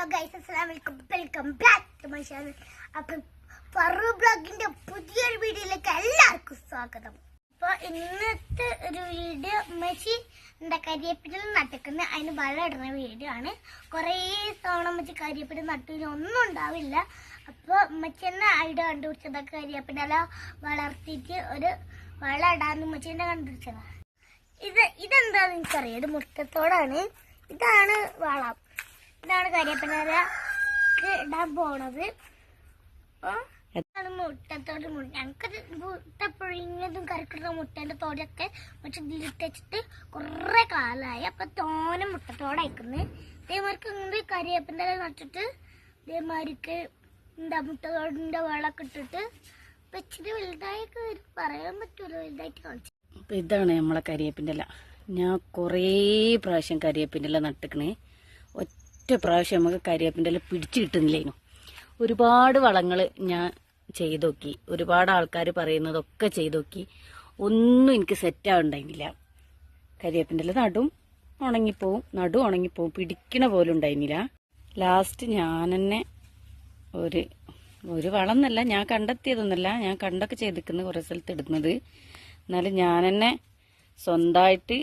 Hello guys അസ്സലാം welcome welcome back to my channel അപ്പോൾ ഫറു ബ്ലോഗിന്റെ പുതിയൊരു വീഡിയോയിലേക്ക് എല്ലാവർക്കും സ്വാഗതം. അപ്പോൾ ഇന്നത്തെ ഒരു വീഡിയോ മെച്ചി എന്താ കരിയേപ്പിൽ നട്ടിക്കുന്ന? അതിന് വളം ഇടുന്ന വീഡിയോ ആണ്. കുറേ തവണ മെച്ചി കരിയപ്പിടി നട്ടിന് ഒന്നും ഉണ്ടാവില്ല. അപ്പോൾ മെച്ചി തന്നെ ഐഡിയ കണ്ടുപിടിച്ചതൊക്കെ കരിയേപ്പിന്റെ വളർത്തിയിട്ട് ഒരു വളം ഇടാന്ന് മെച്ചി തന്നെ കണ്ടുപിടിച്ചതാണ് ഇത് ഇതെന്താണെന്ന് എനിക്കറിയാം ഇത് മുട്ടത്തോടാണ്. ഇതാണ് വളം. ഇതാണ് കരിയപ്പനക്ക് ഇടാൻ പോണത്. ഇതാണ് മുട്ടത്തോട് മുട്ട. ഞങ്ങൾക്കത് മുട്ട പുഴുങ്ങിയതും കറിക്കുന്ന മുട്ടേന്റെ തോടൊക്കെ പക്ഷെ ഇതിലിട്ട് വെച്ചിട്ട് കുറെ അപ്പൊ തോനെ മുട്ടത്തോടെ അയക്കുന്നത് ഇതേമാർക്ക് ഇങ്ങനെ നട്ടിട്ട് ഇതേമാർക്ക് എന്താ മുട്ടത്തോടിന്റെ വെള്ളമൊക്കെ ഇട്ടിട്ട് വെച്ചിട്ട് വലുതായൊക്കെ പറയാൻ പറ്റൂല വലുതായിട്ട് കാണിച്ചു. അപ്പൊ ഇതാണ് നമ്മളെ കരിയേപ്പിന്റെ ഞാൻ കുറേ പ്രാവശ്യം കരിയേപ്പിന്റെ നട്ടിക്കണേ. ഒറ്റ പ്രാവശ്യം നമുക്ക് കരിയപ്പിന്റെ ഇല പിടിച്ചു കിട്ടുന്നില്ലേനു ഒരുപാട് വളങ്ങൾ ഞാൻ ചെയ്തു നോക്കി ഒരുപാട് ആൾക്കാർ പറയുന്നതൊക്കെ ചെയ്തു നോക്കി ഒന്നും എനിക്ക് സെറ്റാവുണ്ടായിരുന്നില്ല കരിയപ്പിന്റെ ഇല നടും ഉണങ്ങിപ്പോവും നടും ഉണങ്ങിപ്പോവും പിടിക്കണ പോലും ഉണ്ടായിരുന്നില്ല ലാസ്റ്റ് ഞാൻ തന്നെ ഒരു ഒരു വളം എന്നല്ല ഞാൻ കണ്ടെത്തിയതൊന്നല്ല ഞാൻ കണ്ടൊക്കെ ചെയ്തിരിക്കുന്നത് കുറേ സ്ഥലത്ത് ഇടുന്നത്. എന്നാലും ഞാൻ തന്നെ സ്വന്തമായിട്ട്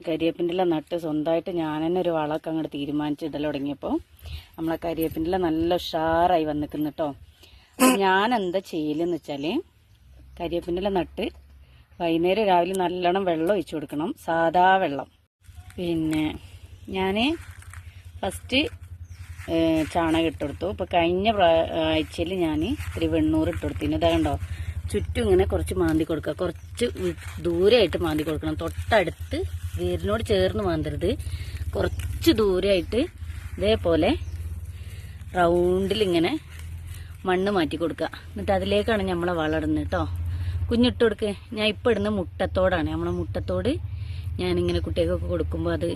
കരിയേപ്പിന്റെ നട്ട് സ്വന്തമായിട്ട് ഞാൻ തന്നെ ഒരു വളമൊക്കെ അങ്ങോട്ട് തീരുമാനിച്ച് ഇടൽ തുടങ്ങിയപ്പോൾ നമ്മളെ കരിയേപ്പിന്റെ നല്ല ഉഷാറായി വന്നിക്കുന്നു കേട്ടോ ഞാൻ എന്താ ചെയ്യലെന്ന് വെച്ചാൽ കരിയേപ്പിന്റെ നട്ട് വൈകുന്നേരം രാവിലെ നല്ലോണം വെള്ളം ഒഴിച്ചു കൊടുക്കണം. സാദാ വെള്ളം. പിന്നെ ഞാൻ ഫസ്റ്റ് ചാണകം ഇട്ട് കൊടുത്തു. ഇപ്പൊ കഴിഞ്ഞ ആഴ്ചയിൽ ഞാൻ ഇത്തിരി വെണ്ണൂറ് ഇട്ട് കൊടുത്തിന് ഇതാ കണ്ടോ? ചുറ്റും ഇങ്ങനെ കുറച്ച് മാന്തി കൊടുക്കുക. കുറച്ച് ദൂരെയായിട്ട് മാന്തി കൊടുക്കണം. തൊട്ടടുത്ത് വേരിനോട് ചേർന്ന് മാന്തരുത്. കുറച്ച് ദൂരമായിട്ട് ഇതേപോലെ റൗണ്ടിൽ ഇങ്ങനെ മണ്ണ് മാറ്റി കൊടുക്കുക. എന്നിട്ട് അതിലേക്കാണ് നമ്മളെ വളർന്നത് കേട്ടോ. കുഞ്ഞിട്ട് കൊടുക്കുക ഞാൻ ഇപ്പം ഇടുന്ന മുട്ടത്തോടാണ്. നമ്മളെ മുട്ടത്തോട് ഞാനിങ്ങനെ കുട്ടികൾക്കൊക്കെ കൊടുക്കുമ്പോൾ അത്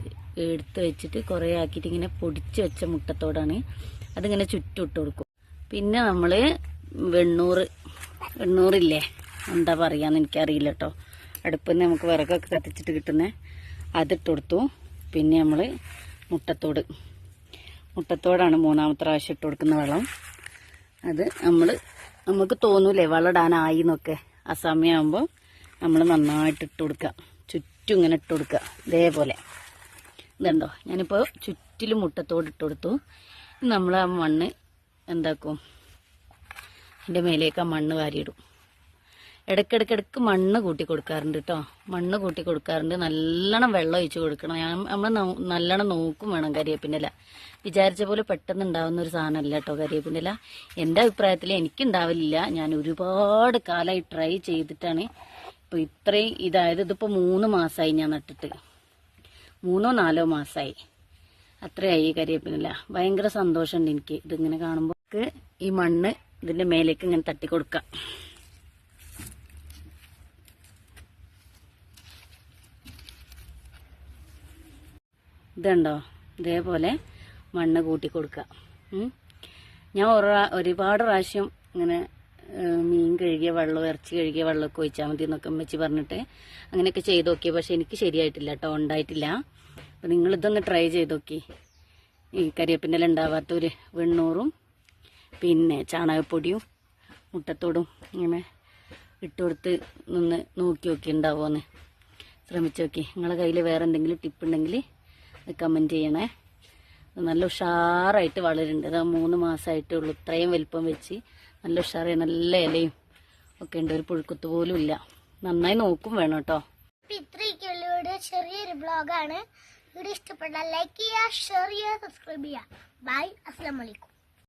എടുത്ത് വെച്ചിട്ട് കുറേ ആക്കിയിട്ട് ഇങ്ങനെ പൊടിച്ച് വെച്ച മുട്ടത്തോടാണ്. അതിങ്ങനെ ചുറ്റിട്ട് കൊടുക്കും. പിന്നെ നമ്മൾ വെണ്ണൂറ് വെണ്ണൂറില്ലേ? എന്താ പറയാന്ന് എനിക്കറിയില്ല കേട്ടോ. അടുപ്പിൽ നിന്ന് നമുക്ക് വിറകൊക്കെ കത്തിച്ചിട്ട് കിട്ടുന്ന. അതിട്ട് കൊടുത്തു പിന്നെ നമ്മൾ മുട്ടത്തോട്. മുട്ടത്തോടാണ് മൂന്നാമത്തെ പ്രാവശ്യം ഇട്ട് കൊടുക്കുന്ന വെള്ളം. അത് നമ്മൾ നമുക്ക് തോന്നൂലേ വളടാനായി എന്നൊക്കെ. ആ സമയമാകുമ്പോൾ നമ്മൾ നന്നായിട്ട് ഇട്ട് കൊടുക്കുക ചുറ്റും ഇങ്ങനെ ഇട്ട് കൊടുക്കുക ഇതേപോലെ. ഇതുണ്ടോ? ഞാനിപ്പോൾ ചുറ്റിലും മുട്ടത്തോട് ഇട്ട് കൊടുത്തു നമ്മൾ ആ മണ്ണ് എന്താക്കും? അതിന്റെ മേലേക്ക് ആ മണ്ണ് വാരിയിടും. ഇടയ്ക്കിടയ്ക്കിടയ്ക്ക് മണ്ണ് കൂട്ടി കൊടുക്കാറുണ്ട് കേട്ടോ മണ്ണ് കൂട്ടി കൊടുക്കാറുണ്ട്. നല്ലോണം വെള്ളം ഒഴിച്ച് കൊടുക്കണം. ഞാൻ നമ്മൾ നല്ലോണം നോക്കും വേണം കരിയേപ്പിന്റെ ഇല വിചാരിച്ച പോലെ പെട്ടെന്ന് ഉണ്ടാവുന്ന ഒരു സാധനമല്ല കേട്ടോ കരിയേപ്പിന്റെ ഇല എന്റെ അഭിപ്രായത്തിൽ എനിക്കുണ്ടാവില്ല ഞാൻ ഒരുപാട് കാലമായി ട്രൈ ചെയ്തിട്ടാണ് ഇപ്പോൾ ഇത്രയും ഇതായത്. ഇതിപ്പോൾ മൂന്ന് മാസമായി ഞാൻ നട്ടിട്ട്. മൂന്നോ നാലോ മാസമായി അത്രയായി കരിയേപ്പിനില്ല ഭയങ്കര സന്തോഷമുണ്ട് എനിക്ക്. ഇതിങ്ങനെ കാണുമ്പോൾ ഈ മണ്ണ് ഇതിന്റെ മേലേക്ക് ഇങ്ങനെ തട്ടി കൊടുക്കാം ഇതുണ്ടോ? ഇതേപോലെ മണ്ണ് കൂട്ടി കൊടുക്കുക. ഞാൻ ഒരു- ഒരുപാട് പ്രാവശ്യം ഇങ്ങനെ മീൻ കഴുകിയ വെള്ളം ഇറച്ചി കഴുകിയ വെള്ളമൊക്കെ ഒഴിച്ചാൽ മതി എന്നൊക്കെ അമ്മച്ചി പറഞ്ഞിട്ട് അങ്ങനെയൊക്കെ ചെയ്ത് നോക്കി. പക്ഷെ എനിക്ക് ശരിയായിട്ടില്ല കേട്ടോ ഉണ്ടായിട്ടില്ല. അപ്പം നിങ്ങളിതൊന്ന് ട്രൈ ചെയ്ത് നോക്കി. ഈ കരിയപ്പിന്റെ ഉണ്ടാവാത്ത ഒരു വെണ്ണൂറും പിന്നെ ചാണകപ്പൊടിയും മുട്ടത്തോടും ഇങ്ങനെ ഇട്ട് കൊടുത്ത് നിന്ന് നോക്കി നോക്കി ഉണ്ടാവുമെന്ന് ശ്രമിച്ചു നോക്കി. നിങ്ങളെ കയ്യിൽ വേറെ എന്തെങ്കിലും ടിപ്പ് ഉണ്ടെങ്കിൽ കമന്റ് ചെയ്യണേ. നല്ല ഉഷാറായിട്ട് വളരുന്നുണ്ട്. അത് മൂന്ന് മാസമായിട്ടേ ഉള്ളൂ. ഇത്രയും വലിപ്പം വെച്ച് നല്ല ഉഷാറായി നല്ല ഇലയും ഒക്കെ ഉണ്ട്. ഒരു പുഴുക്കുത്ത് പോലും ഇല്ല. നന്നായി നോക്കും വേണം കേട്ടോ. ഇത്രയൊക്കെയുള്ള ചെറിയൊരു ബ്ലോഗാണ് വീഡിയോ ഇഷ്ടപ്പെട്ടാൽ ലൈക്ക് ചെയ്യുക ഷെയർ ചെയ്യുക സബ്സ്ക്രൈബ് ചെയ്യുക. ബൈ അസ്സാം വലൈക്കും